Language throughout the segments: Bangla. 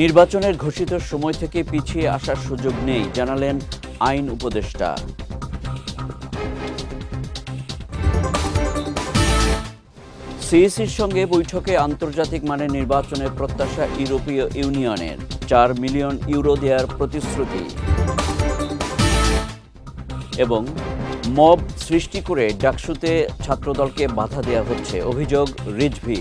নির্বাচনের ঘোষিত সময় থেকে পিছিয়ে আসার সুযোগ নেই, জানালেন আইন উপদেষ্টা। সিএসির সঙ্গে বৈঠকে আন্তর্জাতিক মানের নির্বাচনের প্রত্যাশা ইউরোপীয় ইউনিয়নের, চার মিলিয়ন ইউরো দেওয়ার প্রতিশ্রুতি। এবং মব সৃষ্টি করে ডাকসুতে ছাত্রদলকে বাধা দেওয়া হচ্ছে, অভিযোগ রিজভি।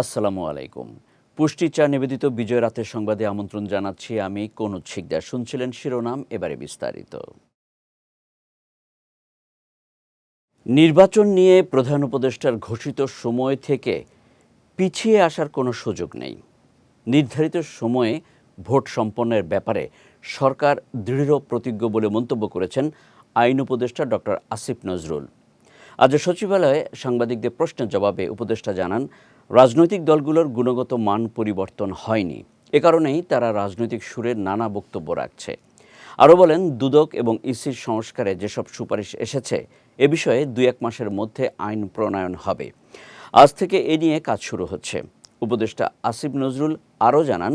আসসালামু আলাইকুম। পুষ্টি চা নিবেদিত বিজয় রাতের সংবাদে আমন্ত্রণ জানাচ্ছি আমি কনুজ শিকদার। শুনছিলেন শিরোনাম, এবারে বিস্তারিত। নির্বাচন নিয়ে প্রধান উপদেষ্টার ঘোষিত সময় থেকে পিছিয়ে আসার কোনো সুযোগ নেই। নির্ধারিত সময়ে ভোট সম্পন্নের ব্যাপারে সরকার দৃঢ় প্রতিজ্ঞ বলে মন্তব্য করেছেন আইন উপদেষ্টা ডক্টর আসিফ নজরুল। আজ সচিবালয়ে সাংবাদিকদের প্রশ্নের জবাবে উপদেষ্টা জানান রাজনৈতিক দলগুলোর গুণগত মান পরিবর্তন হয়নি। এ কারণেই তারা রাজনৈতিক সুরের নানা বক্তব্য রাখছে। আরও বলেন, দুদক এবং ইসির সংস্কারে যেসব সুপারিশ এসেছে, এ বিষয়ে দুই এক মাসের মধ্যে আইন প্রণয়ন হবে। আজ থেকে এ নিয়ে কাজ শুরু হচ্ছে। উপদেষ্টা আসিফ নজরুল আরও জানান,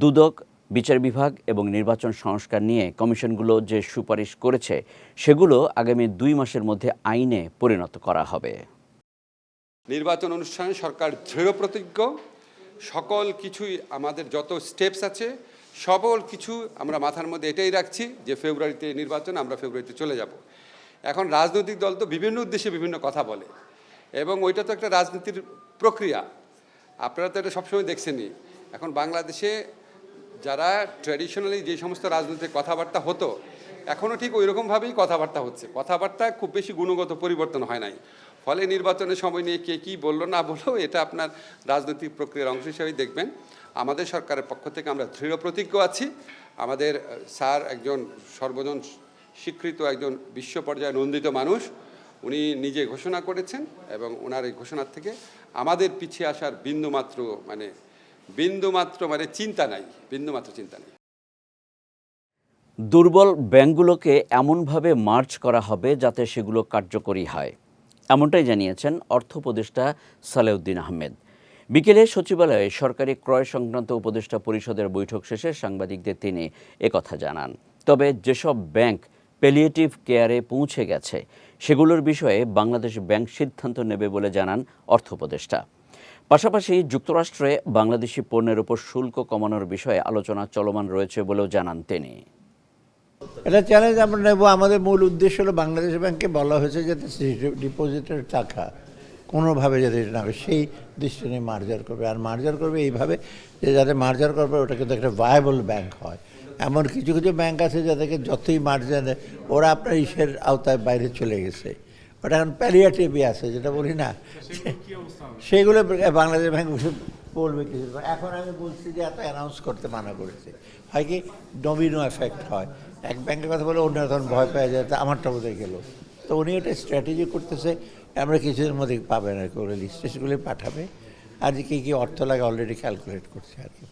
দুদক, বিচার বিভাগ এবং নির্বাচন সংস্কার নিয়ে কমিশনগুলো যে সুপারিশ করেছে, সেগুলো আগামী দুই মাসের মধ্যে আইনে পরিণত করা হবে। নির্বাচন অনুষ্ঠানে সরকার দৃঢ় প্রতিজ্ঞ। সকল কিছুই আমাদের যত স্টেপস আছে, সকল কিছু আমরা মাথার মধ্যে এটাই রাখছি যে ফেব্রুয়ারিতে নির্বাচন, আমরা ফেব্রুয়ারিতে চলে যাব। এখন রাজনৈতিক দল তো বিভিন্ন উদ্দেশ্যে বিভিন্ন কথা বলে এবং ওইটা তো একটা রাজনীতির প্রক্রিয়া। আপনারা তো এটা সবসময় দেখছেনই। এখন বাংলাদেশে যারা ট্র্যাডিশনালি যে সমস্ত রাজনৈতিক কথাবার্তা হতো এখনও ঠিক ওই রকমভাবেই কথাবার্তা হচ্ছে। কথাবার্তা খুব বেশি গুণগত পরিবর্তন হয় নাই। ফলে নির্বাচনের সময় নিয়ে কে কী বলল না বলল, এটা আপনার রাজনৈতিক প্রক্রিয়ার অংশ হিসেবেই দেখবেন। আমাদের সরকারের পক্ষ থেকে আমরা দৃঢ় প্রতিজ্ঞ আছি। আমাদের স্যার একজন সর্বজন স্বীকৃত একজন বিশ্ব পর্যায়ে নন্দিত মানুষ। উনি নিজে ঘোষণা করেছেন এবং ওনার এই ঘোষণার থেকে আমাদের পিছিয়ে আসার বিন্দুমাত্র মানে বিন্দুমাত্র মানে চিন্তা নাই, বিন্দুমাত্র চিন্তা নেই। দুর্বল ব্যাংকগুলোকে এমনভাবে মার্চ করা হবে যাতে সেগুলো কার্যকরী হয়। এমনটাই জানিয়েছেন অর্থ উপদেষ্টা সালেউদ্দিন আহমেদ। বিকেলে সচিবালয়ে সরকারি ক্রয় সংক্রান্ত উপদেষ্টা পরিষদের বৈঠক শেষে সাংবাদিকদের তিনি একথা জানান। তবে যেসব ব্যাংক পেলিয়েটিভ কেয়ারে পৌঁছে গেছে, সেগুলোর বিষয়ে বাংলাদেশ ব্যাংক সিদ্ধান্ত নেবে বলে জানান অর্থ উপদেষ্টা। পাশাপাশি যুক্তরাষ্ট্রে বাংলাদেশি পণ্যের উপর শুল্ক কমানোর বিষয়ে আলোচনা চলমান রয়েছে বলেও জানান তিনি। এটা চ্যালেঞ্জ আমরা নেব। আমাদের মূল উদ্দেশ্য হলো বাংলাদেশ ব্যাংকে বলা হয়েছে যাতে ডিপোজিটের টাকা কোনোভাবে যাতে না হবে সেই দৃষ্টি নিয়ে মার্জার করবে। আর মার্জার করবে এইভাবে যে যাতে মার্জার করবে ওটা কিন্তু একটা ভায়াবল ব্যাংক হয়। এমন কিছু কিছু ব্যাংক আছে যাদেরকে যতই মার্জার ওরা আপনার ইসের আওতায় বাইরে চলে গেছে। ওটা এখন প্যালিয়াটিভই আছে যেটা বলি না। সেগুলো বাংলাদেশ ব্যাংক বলবে কিছু। এখন আমি বলছি যে এত অ্যানাউন্স করতে মানা করেছে। হয় কি ডমিনো এফেক্ট হয়। এক ব্যাংকের কথা বলে অন্য তখন ভয় পেয়ে যায়, তা আমারটা বোধহয় গেলো। তো উনি ওটা স্ট্র্যাটেজি করতেছে, আমরা কিছুদিনের মধ্যে পাবেন আর কি ওরা পাঠাবে। আর যে কী কী অর্থ লাগে অলরেডি ক্যালকুলেট করছে আর কি।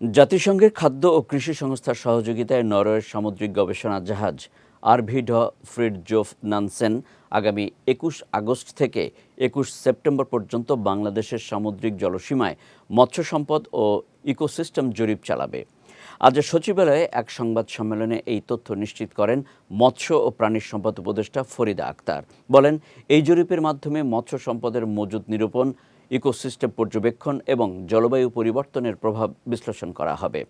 জাতিসংঘের খাদ্য ও কৃষি সংস্থার সহযোগিতায় নরওয়ের সামুদ্রিক গবেষণা জাহাজ আরভিড ফ্রিডজোফ নানসেন আগামী একুশ আগস্ট থেকে একুশ সেপ্টেম্বর পর্যন্ত বাংলাদেশের সামুদ্রিক জলসীমায় মৎস্য সম্পদ ও ইকোসিস্টেম জরিপ চালাবে। আজ সচিবালয়ে এক সংবাদ সম্মেলনে এই তথ্য নিশ্চিত করেন মৎস্য ও প্রাণী সম্পদ উপদেষ্টা ফরিদা আক্তার। বলেন, এই জরিপের মাধ্যমে মৎস্য সম্পদের মজুদ নিরূপণ, ইকোসিস্টেম পর্যবেক্ষণ এবং জলবায়ু পরিবর্তনের প্রভাব বিশ্লেষণ করা হবে,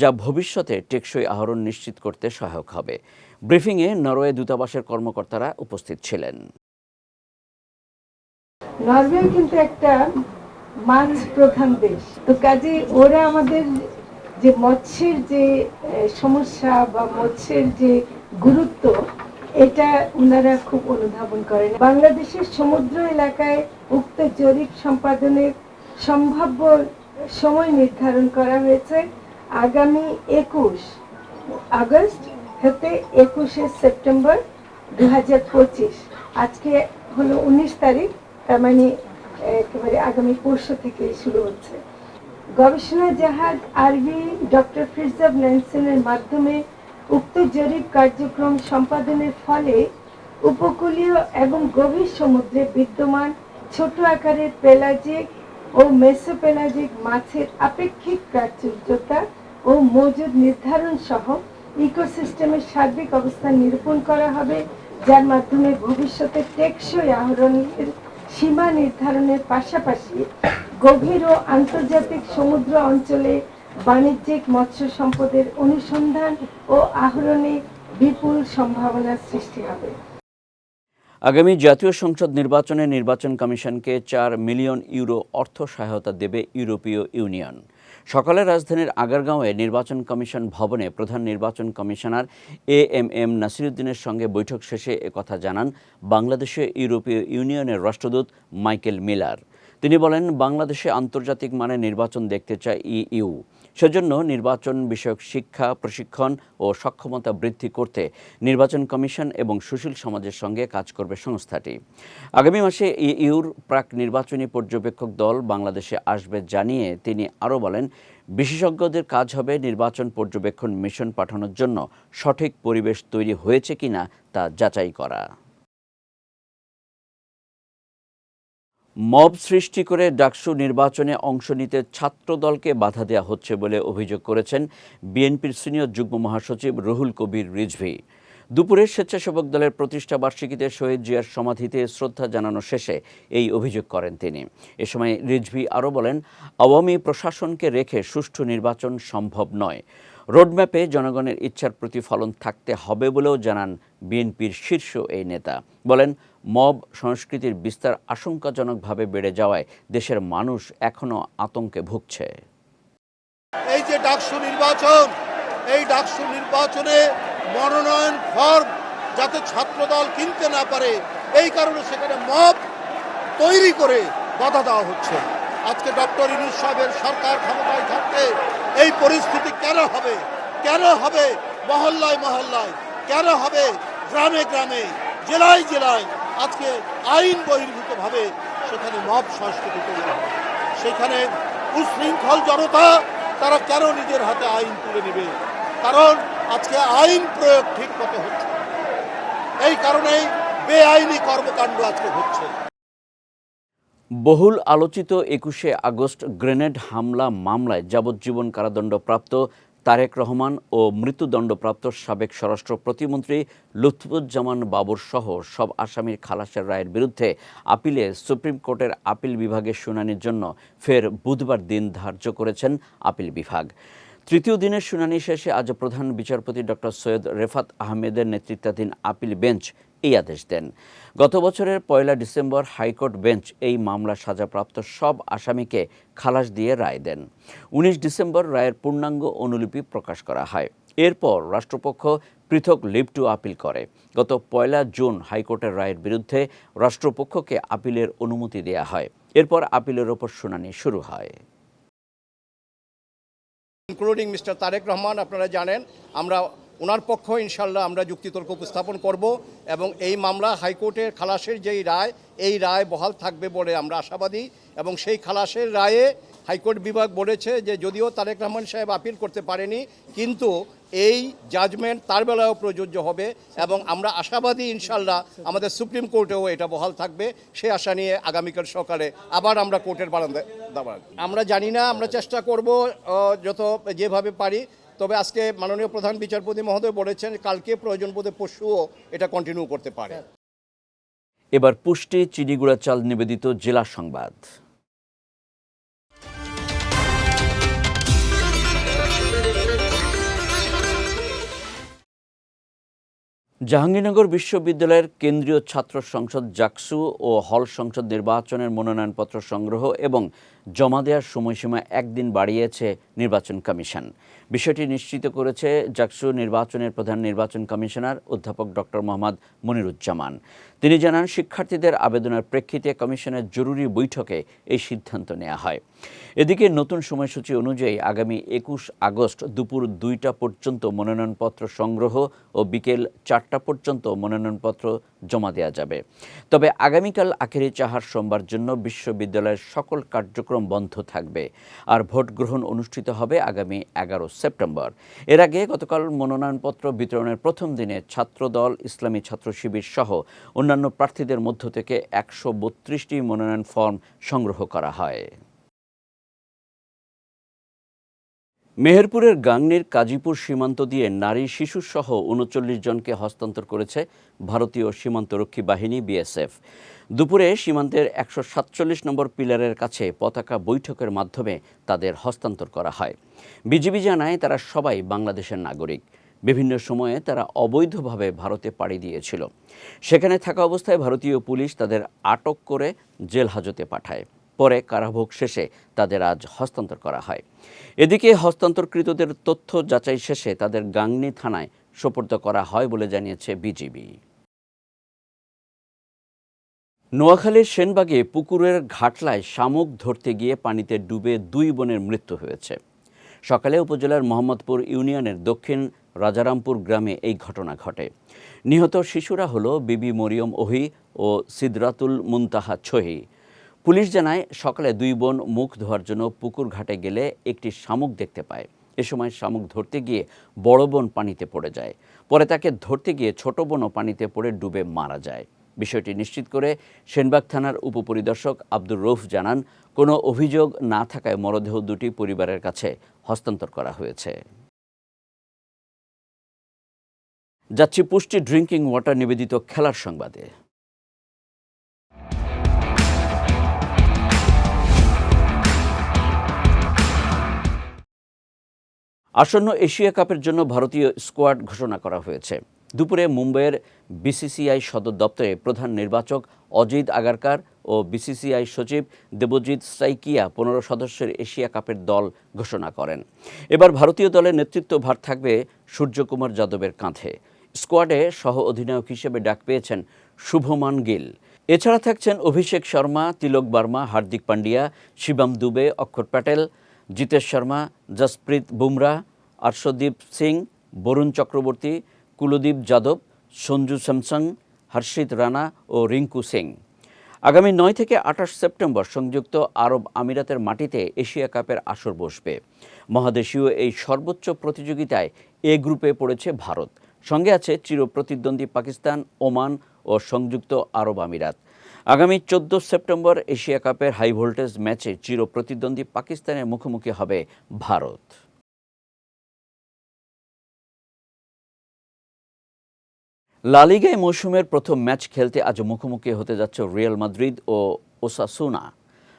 যা ভবিষ্যতে টেকসই আহরণ নিশ্চিত করতে সহায়ক হবে। ব্রিফিংয়ে নরওয়ে দূতাবাসের কর্মকর্তারা উপস্থিত ছিলেন। নরওয়ে কিন্তু একটা মাছ প্রধান দেশ। তো কাজে ওরা আমাদের যে মৎস্যের যে সমস্যা বা মৎস্যের যে গুরুত্ব, এটা ওনারা খুব অনুধাবন করেন। বাংলাদেশের সমুদ্র এলাকায় উক্ত জরিপ সম্পাদনের সম্ভাব্য সময় নির্ধারণ করা হয়েছে আগামী একুশ আগস্ট হতে একুশে সেপ্টেম্বর দু হাজার পঁচিশ। আজকে হলো উনিশ তারিখ, তার মানে একেবারে আগামী পরশু থেকে শুরু হচ্ছে। গবেষণা জাহাজ আরবি ডক্টর ফিরজাব ন্যানসেনের মাধ্যমে উক্ত জরিপ কার্যক্রম সম্পাদনের ফলে উপকূলীয় এবং গভীর সমুদ্রে বিদ্যমান ছোট আকারের পেলাজিক ও মেসোপেলাজিক মাছের আপেক্ষিক প্রাচুর্যতা ও মজুদ নির্ধারণ সহ ইকোসিস্টেমের সার্বিক অবস্থান নিরূপণ করা হবে, যার মাধ্যমে ভবিষ্যতে টেকসই আহরণের সীমা নির্ধারণের পাশাপাশি গভীর ও আন্তর্জাতিক সমুদ্র অঞ্চলে বাণিজ্যিক মৎস্য সম্পদের অনুসন্ধান ও আহরণে বিপুল সম্ভাবনার সৃষ্টি হবে। আগামী জাতীয় সংসদ নির্বাচনে নির্বাচন কমিশনকে চার মিলিয়ন ইউরো অর্থ সহায়তা দেবে ইউরোপীয় ইউনিয়ন। সকালে রাজধানীর আগারগাঁওয়ে নির্বাচন কমিশন ভবনে প্রধান নির্বাচন কমিশনার এ এম এম নাসিরুদ্দিনের সঙ্গে বৈঠক শেষে একথা জানান বাংলাদেশে ইউরোপীয় ইউনিয়নের রাষ্ট্রদূত মাইকেল মিলার। তিনি বলেন, বাংলাদেশে আন্তর্জাতিক মানে নির্বাচন দেখতে চায় ইইউ সেজন্য নির্বাচন বিষয়ক শিক্ষা, প্রশিক্ষণ ও সক্ষমতা বৃদ্ধি করতে নির্বাচন কমিশন এবং সুশীল সমাজের সঙ্গে কাজ করবে সংস্থাটি। আগামী মাসে ইইউর প্রাক নির্বাচনী পর্যবেক্ষক দল বাংলাদেশে আসবে জানিয়ে তিনি আরও বলেন, বিশেষজ্ঞদের কাজ হবে নির্বাচন পর্যবেক্ষণ মিশন পাঠানোর জন্য সঠিক পরিবেশ তৈরি হয়েছে কিনা তা যাচাই করা। মব সৃষ্টি করে ডাকসু নির্বাচনে অংশ নিতে ছাত্রদলকে বাধা দেওয়া হচ্ছে বলে অভিযোগ করেছেন বিএনপির সিনিয়র যুগ্ম মহাসচিব রুহুল কবির রিজভি। দুপুরে স্বেচ্ছাসেবক দলের প্রতিষ্ঠা বার্ষিকীতে শহীদ জিয়ার সমাধিতে শ্রদ্ধা জানানো শেষে এই অভিযোগ করেন তিনি। এ সময় রিজভি আরও বলেন, আওয়ামী প্রশাসনকে রেখে সুষ্ঠু নির্বাচন সম্ভব নয়। রোডম্যাপে জনগণের ইচ্ছার প্রতিফলন থাকতে হবে বলেও জানান বিএনপির শীর্ষ এই নেতা। বলেন, মব সংস্কৃতির বিস্তার আশঙ্কাজনকভাবে বেড়ে যাওয়ায় দেশের মানুষ এখনও আতঙ্কে ভুগছে। এই যে ডাকসু নির্বাচন, এই ডাকসু নির্বাচনে মনোনয়ন ফর্ম যাতে ছাত্রদল কিনতে না পারে, এই কারণে সেখানে মব তৈরি করে বাধা দেওয়া হচ্ছে। আজকে ডক্টর ইনুস সাহেবের সরকার ক্ষমতায় থাকতে এই পরিস্থিতি কেন হবে? কেন হবে মহল্লায় মহল্লায়? কেন হবে গ্রামে গ্রামে? জেলায় জেলায় আজকে আইন বহির্ভূতভাবে সেখানে মব সংস্কৃতি তৈরি হবে। সেখানে উশৃঙ্খল জনতা, তারা কেন নিজের হাতে আইন তুলে নেবে? কারণ আজকে আইন প্রয়োগ ঠিক মতো হচ্ছে এই কারণেই বেআইনি কর্মকাণ্ড আজকে হচ্ছে। বহুল আলোচিত একুশে আগস্ট গ্রেনেড হামলা মামলায় যাবজ্জীবন কারাদণ্ডপ্রাপ্ত তারেক রহমান ও মৃত্যুদণ্ডপ্রাপ্ত সাবেক স্বরাষ্ট্র প্রতিমন্ত্রী লুৎফুজ্জামান বাবর সহ সব আসামির খালাসের রায়ের বিরুদ্ধে আপিলে সুপ্রিম কোর্টের আপিল বিভাগের শুনানির জন্য ফের বুধবার দিন ধার্য করেছেন আপিল বিভাগ। তৃতীয় দিনের শুনানি শেষে আজ প্রধান বিচারপতি ডক্টর সৈয়দ রেফাত আহমেদের নেতৃত্বাধীন আপিল বেঞ্চ এই আদেশ দেন। গত বছরের পয়লা ডিসেম্বর হাইকোর্ট বেঞ্চ এই মামলা সাজাপ্রাপ্ত সব আসামিকে খালাস দিয়ে রায় দেন। উনিশ ডিসেম্বর রায়ের পূর্ণাঙ্গ অনুলিপি প্রকাশ করা হয়। এরপর রাষ্ট্রপক্ষ পৃথক লিভ টু আপিল করে। গত পয়লা জুন হাইকোর্টের রায়ের বিরুদ্ধে রাষ্ট্রপক্ষকে আপিলের অনুমতি দেয়া হয়। এরপর আপিলের ওপর শুনানি শুরু হয়। ইনক্লুডিং মিস্টার তারেক রহমান আপনারা জানেন, আমরা ওনার পক্ষ ইনশাল্লাহ আমরা যুক্তিতর্ক উপস্থাপন করব এবং এই মামলা হাইকোর্টের খালাসের যেই রায়, এই রায় বহাল থাকবে বলে আমরা আশাবাদী এবং সেই খালাসের রায়ে হাইকোর্ট বিভাগ বলেছে যে যদিও তারেক রহমান সাহেব আপিল করতে পারেনি, কিন্তু এই জাজমেন্ট তার বেলায়ও প্রযোজ্য হবে এবং আমরা আশাবাদী ইনশাল্লাহ আমাদের সুপ্রিম কোর্টেও এটা বহাল থাকবে। সে আশা নিয়ে আগামীকাল সকালে আবার আমরা কোর্টের বারান্দায় দাঁড়াব। আমরা জানি না, আমরা চেষ্টা করব যত যেভাবে পারি তবে আজকে মাননীয় প্রধান বিচারপতি মহোদয় বলেছেন, কালকে প্রয়োজন বোধে পশুও এটা কন্টিনিউ করতে পারে। এবার পুষ্টি, চিনিগুড়া চাল নিবেদিত জেলা সংবাদ। জাহাঙ্গীরনগর বিশ্ববিদ্যালয়ের কেন্দ্রীয় ছাত্র সংসদ জাকসু ও হল সংসদ নির্বাচনের মনোনয়নপত্র সংগ্রহ এবং জমা দেওয়ার সময়সীমা একদিন বাড়িয়েছে নির্বাচন কমিশন। বিষয়টি নিশ্চিত করেছে জাকসু নির্বাচনের প্রধান নির্বাচন কমিশনার অধ্যাপক ডক্টর মোহাম্মদ মনিরুজ্জামান। তিনি জানান, শিক্ষার্থীদের আবেদনের প্রেক্ষিতে কমিশনের জরুরি বৈঠকে এই সিদ্ধান্ত নেওয়া হয়। এদিকে নতুন সময়সূচি অনুযায়ী আগামী একুশ আগস্ট দুপুর দুইটা পর্যন্ত মনোনয়নপত্র সংগ্রহ ও বিকেল চারটা পর্যন্ত মনোনয়নপত্র জমা দেওয়া যাবে। তবে আগামীকাল আখেরি চাহার সোমবার জন্য বিশ্ববিদ্যালয়ের সকল কার্যক্রম কার্যক্রম বন্ধ থাকবে আর ভোট গ্রহণ অনুষ্ঠিত হবে আগামী এগারো সেপ্টেম্বর। এর আগে গতকাল মনোনয়নপত্র বিতরণের প্রথম দিনে ছাত্রদল, ইসলামী ছাত্র শিবির সহ অন্যান্য প্রার্থীদের মধ্য থেকে একশো বত্রিশটি মনোনয়ন ফর্ম সংগ্রহ করা হয়। মেহেরপুরের গাংনীর কাজীপুর সীমান্ত দিয়ে নারী শিশুসহ উনচল্লিশ জনকে হস্তান্তর করেছে ভারতীয় সীমান্তরক্ষী বাহিনী বিএসএফ। দুপুরে সীমান্তের একশো সাতচল্লিশ নম্বর পিলারের কাছে পতাকা বৈঠকের মাধ্যমে তাদের হস্তান্তর করা হয়। বিজিবি জানায় তারা সবাই বাংলাদেশের নাগরিক। বিভিন্ন সময়ে তারা অবৈধভাবে ভারতে পাড়ি দিয়েছিল। সেখানে থাকা অবস্থায় ভারতীয় পুলিশ তাদের আটক করে জেল হাজতে পাঠায়। পরে কারাভোগ শেষে তাদের আজ হস্তান্তর করা হয়। এদিকে হস্তান্তরকৃতদের তথ্য যাচাই শেষে তাদের গাংনী থানায় সোপর্দ করা হয় বলে জানিয়েছে বিজিবি। নোয়াখালীর সেনবাগে পুকুরের ঘাটলায় শামুক ধরতে গিয়ে পানিতে ডুবে দুই বোনের মৃত্যু হয়েছে। সকালে উপজেলার মোহাম্মদপুর ইউনিয়নের দক্ষিণ রাজারামপুর গ্রামে এই ঘটনা ঘটে। নিহত শিশুরা হলো বিবি মরিয়ম ওহি ও সিদরাতুল মুনতাহা ছহি। পুলিশ জানায়, সকালে দুই বোন মুখ ধোয়ার জন্য পুকুর ঘাটে গেলে একটি শামুক দেখতে পায়। এ সময় শামুক ধরতে গিয়ে বড় বোন পানিতে পড়ে যায়। পরে তাকে ধরতে গিয়ে ছোট বোনও পানিতে পড়ে ডুবে মারা যায়। বিষয়টি নিশ্চিত করে সেনবাগ থানার উপপরিদর্শক আব্দুর রৌফ জানান, কোনো অভিযোগ না থাকায় মরদেহ দুটি পরিবারের কাছে হস্তান্তর করা হয়েছে। যাচ্ছি পুষ্টি ড্রিঙ্কিং ওয়াটার নিবেদিত খেলার সংবাদে। আসন্ন এশিয়া কাপের জন্য ভারতীয় স্কোয়াড ঘোষণা করা হয়েছে। দুপুরে মুম্বাইয়ের বিসিসিআই সদর দপ্তরে প্রধান নির্বাচক অজিত আগারকার ও বিসিসিআই সচিব দেবজিৎ সাইকিয়া পনেরো সদস্যের এশিয়া কাপের দল ঘোষণা করেন। এবার ভারতীয় দলের নেতৃত্ব ভার থাকবে সূর্যকুমার যাদবের কাঁধে। স্কোয়াডে সহ অধিনায়ক হিসেবে ডাক পেয়েছেন শুভমান গিল। এছাড়া থাকছেন অভিষেক শর্মা, তিলক বার্মা, হার্দিক পান্ডিয়া, শিবম দুবে, অক্ষর প্যাটেল জিতেশ শর্মা, জসপ্রীত বুমরা, আর্শদীপ সিং, বরুণ চক্রবর্তী, কুলদীপ যাদব, সঞ্জু স্যামসং, হর্ষিত রানা ও রিঙ্কু সিং। আগামী নয় থেকে আঠাশ সেপ্টেম্বর সংযুক্ত আরব আমিরাতের মাটিতে এশিয়া কাপের আসর বসবে। মহাদেশীয় এই সর্বোচ্চ প্রতিযোগিতায় এ গ্রুপে পড়েছে ভারত। সঙ্গে আছে চিরপ্রতিদ্বন্দ্বী পাকিস্তান, ওমান ও সংযুক্ত আরব আমিরাত। আগামী চোদ্দ সেপ্টেম্বর এশিয়া কাপের হাই ভোল্টেজ ম্যাচে চিরপ্রতিদ্বন্দ্বী পাকিস্তানের মুখোমুখি হবে ভারত। লালিগায় মৌসুমের প্রথম ম্যাচ খেলতে আজ মুখোমুখি হতে যাচ্ছে রিয়াল মাদ্রিদ ও ওসাসুনা।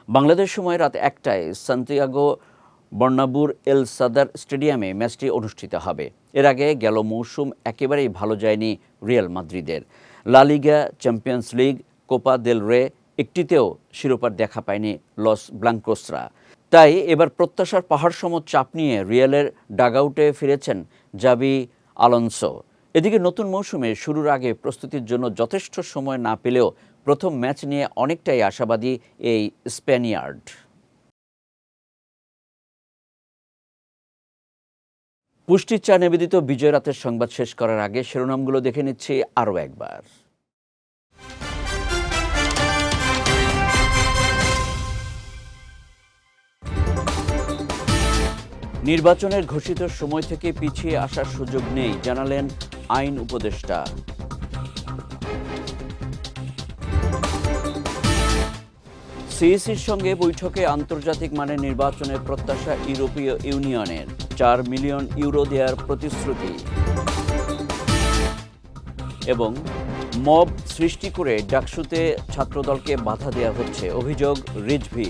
বাংলাদেশ সময় রাত একটায় সান্তিয়াগো বর্নাবুর এল সাদার স্টেডিয়ামে ম্যাচটি অনুষ্ঠিত হবে। এর আগে গেল মৌসুম একেবারেই ভালো যায়নি রিয়াল মাদ্রিদের। LaLiga Champions League Copa del Rey একটিতেও শিরোপার দেখা পায়নি লস ব্লাঙ্কোসরা। তাই এবার প্রত্যাশার পাহাড়সম চাপ নিয়ে রিয়ালের ডাগআউটে ফিরেছেন জাবি আলোনসো। এদিকে নতুন মৌসুমে শুরুর আগে প্রস্তুতির জন্য যথেষ্ট সময় না পেলেও প্রথম ম্যাচ নিয়ে অনেকটাই আশাবাদী এই স্প্যানিয়ার্ড। পুষ্টির চা নিবেদিত বিজয় রাতের সংবাদ শেষ করার আগে শিরোনামগুলো দেখে নিচ্ছি আরও একবার। নির্বাচনের ঘোষিত সময় থেকে পিছিয়ে আসার সুযোগ নেই, জানালেন আইন উপদেষ্টা। সিইসির সঙ্গে বৈঠকে আন্তর্জাতিক মানের নির্বাচনের প্রত্যাশা ইউরোপীয় ইউনিয়নের, চার মিলিয়ন ইউরো দেওয়ার প্রতিশ্রুতি। এবং মব সৃষ্টি করে ডাকসুতে ছাত্রদলকে বাধা দেওয়া হচ্ছে, অভিযোগ রিজভি।